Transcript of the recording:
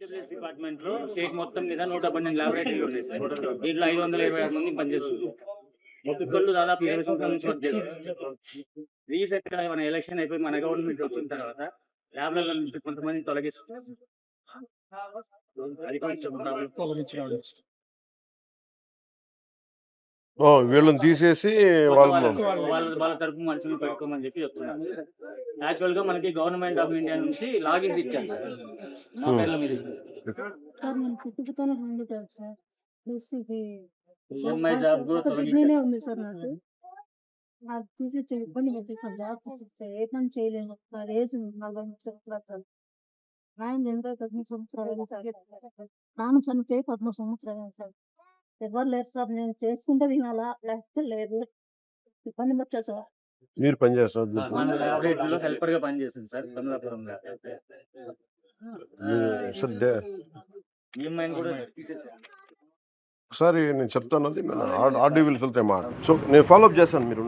డిపార్ట్మెంట్లో స్టేట్ మొత్తం మీద నూట పన్నెండు లాబొరేటరీలు ఉన్నాయి సార్. దీంట్లో ఐదు వందల ఇరవై ఆరు మంది పనిచేస్తున్నారు. ఒక్కొక్కళ్ళు దాదాపు ఇరవై సంవత్సరాల నుంచి వర్క్ రీసెంట్గా మన ఎలక్షన్ అయిపోయి మన గవర్నమెంట్ వచ్చిన తర్వాత ల్యాబ్లలో నుంచి కొంతమంది తొలగిస్తున్నారు వీళ్ళని తీసేసి వాళ్ళ వాళ్ళ తరపు మనుషులు పెట్టుకోమని చెప్పి చెప్తున్నారు యాక్చువల్గా మనకి గవర్నమెంట్ ఆఫ్ ఇండియా నుంచి లాగిన్స్ ఇచ్చారు సార్. మా పేర్ల మీద. సార్ నేను పుట్టుకతోనే హ్యాండిక్యాప్ సార్. ప్లస్ ఇది ఈఎంఐ జాబ్ కూడా ఒక కిడ్నీనే తొలగించారు ఉంది సార్ నాకు. నాకు తీసి ఇబ్బంది పెట్టేసాను జాబ్ ఏ పని చేయలేను. నా ఏజ్ నలభై మూడు సంవత్సరాలు సార్. నాయన పదమూడు సంవత్సరాలు అయింది సార్. నాన్న చనిపోయి పదమూడు సంవత్సరాలు అయింది సార్. ఎవరు లేరు సార్. నేను చేసుకుంటే తినాలా? లేకపోతే లేదు. ఇబ్బంది పెట్టా సార్. మీరు పనిచేస్తారు హెల్పర్గా సార్ ఒకసారి నేను చెప్తాను అది ఆర్డీ విల్స్ వెళ్తే మాట సో నేను ఫాలోఅప్ చేస్తాను మీరు.